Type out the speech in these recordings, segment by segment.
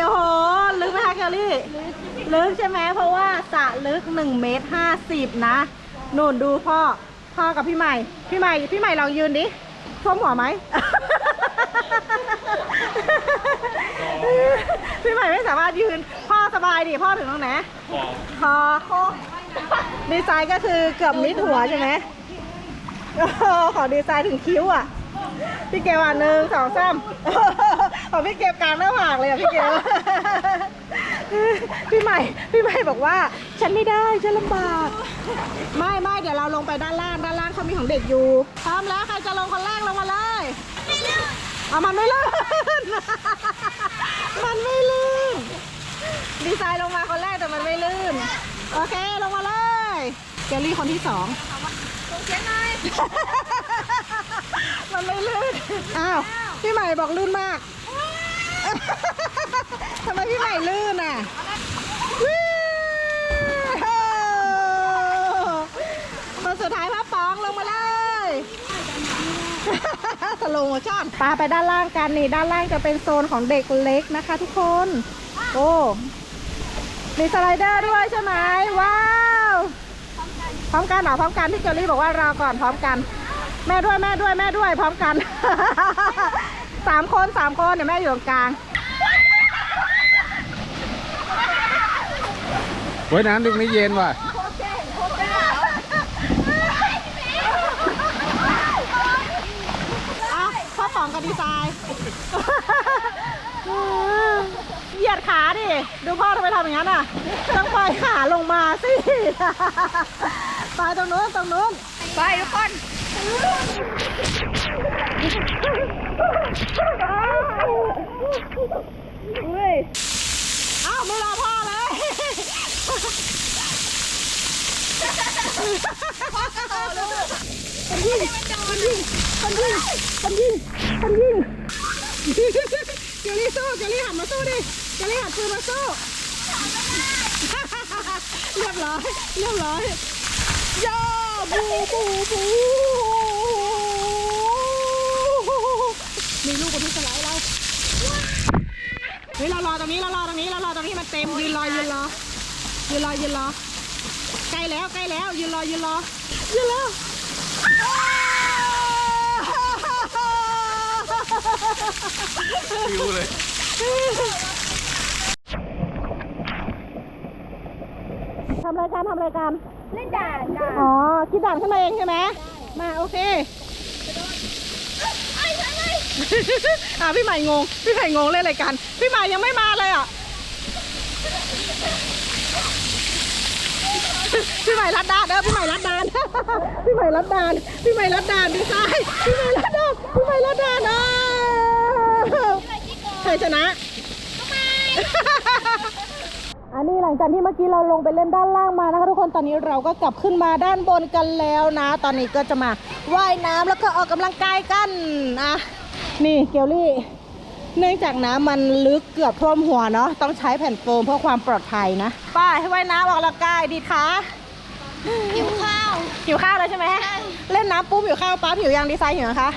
โอ้โห ลึกไหมคะแกลลี่ ลึกใช่ไหมเพราะว่าสระลึก1เมตร50 นะนุ่นดูพ่อ พ่อกับพี่ใหม่ พี่ใหม่ พี่ใหม่ลองยืนดิท่วมหัวไหม พี่ใหม่ไม่สามารถยืน พ่อสบายดิ พ่อถึงตรงไหนคอดีไซน์ก็คือเกือบมิดหัวใช่ไหมขอดีไซน์ถึงคิ้วอะ พี่เกลอะหนึ่งสองสาม ของพี่เกลกลางหน้าผากเลยอะพี่เกลพี่ใหม่ พี่ใหม่บอกว่า ฉันไม่ได้ ฉันลำบาก ไม่ไม่เดี๋ยวเราลงไปด้านล่าง ด้านล่างเขามีของเด็กอยู่ พร้อมแล้วใครจะลงคนแรกลงมาเลยเอามันไม่ลื่น มันไม่ลื่น ดีไซน์ลงมาคนแรกแต่มันไม่ลื่น โอเคลงมาเลยเกลลี่คนที่สองมันไม่ลื่น อ้าว พี่ใหม่บอกลื่นมาก ทำไมพี่ใหม่ลื่นอะวิวคนสุดท้ายพระป๋องลงมาเลยสโลโมชั่นปาไปด้านล่างกันนี่ด้านล่างจะเป็นโซนของเด็กเล็กนะคะทุกคน โอ้มีสไลเดอร์ด้วยใช่ไหมว้าวพร้อมกันเหรอพร้อมกันพี่เจอรี่บอกว่ารอก่อนพร้อมกัน แม่ด้วยแม่ด้วยแม่ด้วยพร้อมกัน สามคนสามคนเดี๋ยวแม่อยู่ตรงกลางเฮ้ยน้ำดึกนี้เย็นว่ะอะพ่อป๋องกับดีไซน์เหยียดขาดิ ดูพ่อทำไมทำอย่างนั้นอะ ต้องปล่อยขาลงมาสิไปตรงนู้นตรงนู้น ไปทุกคน เฮ้ยอ้าวไม่รอพ่อเลยคนยิงคนยิงคนยิงคนยิงคนยิงเจลลี่สู้เจลลี่หันมาสู้ดิเจลลี่หันปืนมาสู้เรียบร้อยเรียบร้อยย่าบูบูบูมีลูกคนที่สไลด์เราเฮ้ยเรารอ ตรงนี้เรารอตรงนี้เรารอตรงนี้มันเต็มยืนรอยืนรอยืนรอยืนรอใกล้แล้วใกล้แล้วยืนรอยืนรอยืนรอฟิวเลยทำรายการทำรายการเล่นด่านด่านอ๋อคิดด่านขึ้นมาเองใช่ไหมมาโอเคไอ้ฉันเลย อะพี่ใหม่งง พี่ใหม่งงเล่นรายการพี่ใหม่ยังไม่มาเลยอะ พี่ใหม่รัดดานเด้อพี่ใหม่รัดดานพี่ใหม่รัดดานพี่ใหม่รัดดานดีไซน์พี่ใหม่รัดดานพี่ใหม่รัดดานอ้าวใครชนะอันนี้หลังจากที่เมื่อกี้เราลงไปเล่นด้านล่างมานะคะทุกคนตอนนี้เราก็กลับขึ้นมาด้านบนกันแล้วนะ ตอนนี้ก็จะมาว่ายน้ำแล้วก็ออกกำลังกายกันอะ นี่เกลลี่ เนื่องจากน้ำมันลึกเกือบท่วมหัวเนาะต้องใช้แผ่นโฟมเพื่อความปลอดภัยนะไป้าให้ว่ายน้ำออกกำลังกายดีดขาหิวข้าวหิวข้าวแล้วใช่ไหมเล่นน้ำปุ๊บหิวข้าวปั๊บหิวยังดีไซน์หิวนะคะ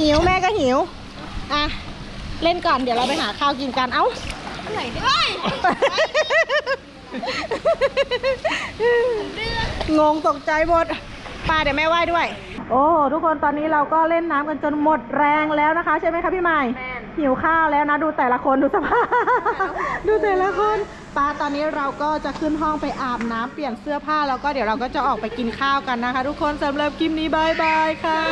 หิวแม่ก็หิวอะเล่นก่อนเดี๋ยวเราไปหาข้าวกินกันเอ้าไหนด้วยงงตกใจหมดป้าเดี๋ยวแม่ไหว้ด้วย โอ้ทุกคนตอนนี้เราก็เล่นน้ำกันจนหมดแรงแล้วนะคะ ใช่ไหมคะพี่ใหม่หิวข้าวแล้วนะ ดูแต่ละคนดูสภาพ ดูแต่ละคนป้าตอนนี้เราก็จะขึ้นห้องไปอาบน้ำเปลี่ยนเสื้อผ้าแล้วก็เดี๋ยวเราก็จะออกไปกินข้าวกันนะคะ ทุกคนสำหรับคลิปนี้บายบายค่ะ